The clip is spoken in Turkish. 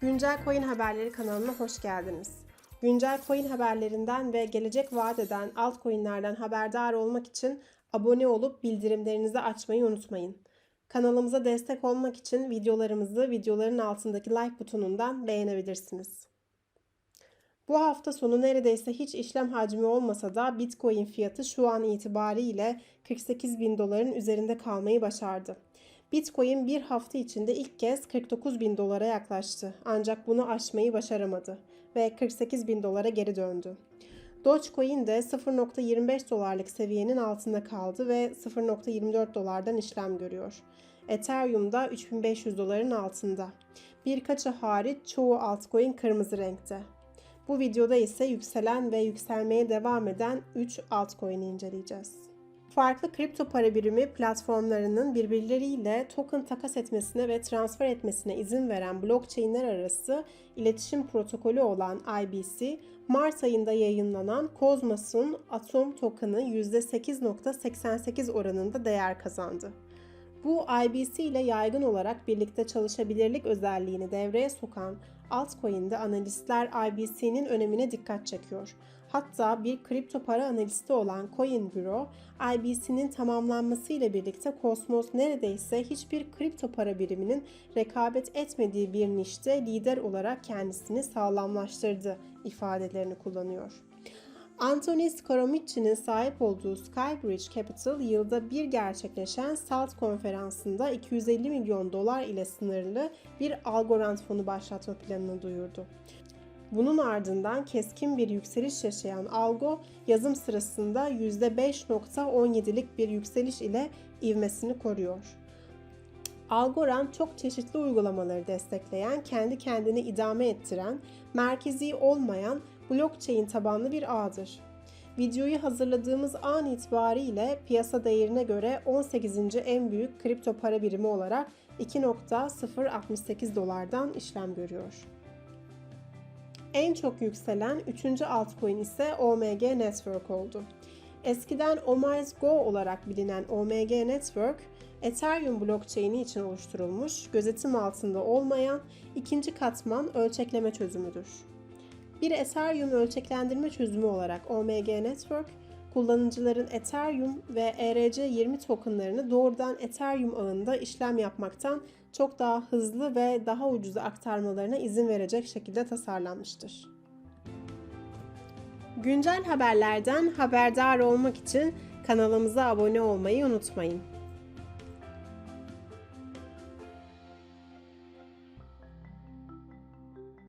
Güncel Coin Haberleri kanalına hoş geldiniz. Güncel coin haberlerinden ve gelecek vaat eden altcoin'lerden haberdar olmak için abone olup bildirimlerinizi açmayı unutmayın. Kanalımıza destek olmak için videolarımızı videoların altındaki like butonundan beğenebilirsiniz. Bu hafta sonu neredeyse hiç işlem hacmi olmasa da Bitcoin fiyatı şu an itibariyle 48 bin doların üzerinde kalmayı başardı. Bitcoin bir hafta içinde ilk kez 49 bin dolara yaklaştı ancak bunu aşmayı başaramadı ve 48 bin dolara geri döndü. Dogecoin de 0.25 dolarlık seviyenin altında kaldı ve 0.24 dolardan işlem görüyor. Ethereum da 3500 doların altında. Birkaçı hariç çoğu altcoin kırmızı renkte. Bu videoda ise yükselen ve yükselmeye devam eden 3 altcoin'i inceleyeceğiz. Farklı kripto para birimi platformlarının birbirleriyle token takas etmesine ve transfer etmesine izin veren blockchain'ler arası iletişim protokolü olan IBC, Mart ayında yayınlanan Cosmos'un Atom token'ı %8.88 oranında değer kazandı. Bu IBC ile yaygın olarak birlikte çalışabilirlik özelliğini devreye sokan altcoin'de analistler IBC'nin önemine dikkat çekiyor. Hatta bir kripto para analisti olan Coin Bureau, IBC'nin tamamlanmasıyla birlikte Cosmos neredeyse hiçbir kripto para biriminin rekabet etmediği bir nişte lider olarak kendisini sağlamlaştırdı ifadelerini kullanıyor. Anthony Scaramucci'nin sahip olduğu Skybridge Capital yılda bir gerçekleşen SALT konferansında 250 milyon dolar ile sınırlı bir Algorand fonu başlatma planını duyurdu. Bunun ardından keskin bir yükseliş yaşayan Algo, yazım sırasında %5.17'lik bir yükseliş ile ivmesini koruyor. Algorand çok çeşitli uygulamaları destekleyen, kendi kendini idame ettiren, merkezi olmayan blockchain tabanlı bir ağdır. Videoyu hazırladığımız an itibariyle piyasa değerine göre 18. en büyük kripto para birimi olarak 2.068 dolardan işlem görüyor. En çok yükselen 3. altcoin ise OMG Network oldu. Eskiden Omize Go olarak bilinen OMG Network, Ethereum blockchain'i için oluşturulmuş, gözetim altında olmayan ikinci katman ölçekleme çözümüdür. Bir Ethereum ölçeklendirme çözümü olarak OMG Network, kullanıcıların Ethereum ve ERC20 tokenlarını doğrudan Ethereum ağında işlem yapmaktan çok daha hızlı ve daha ucuza aktarmalarına izin verecek şekilde tasarlanmıştır. Güncel haberlerden haberdar olmak için kanalımıza abone olmayı unutmayın.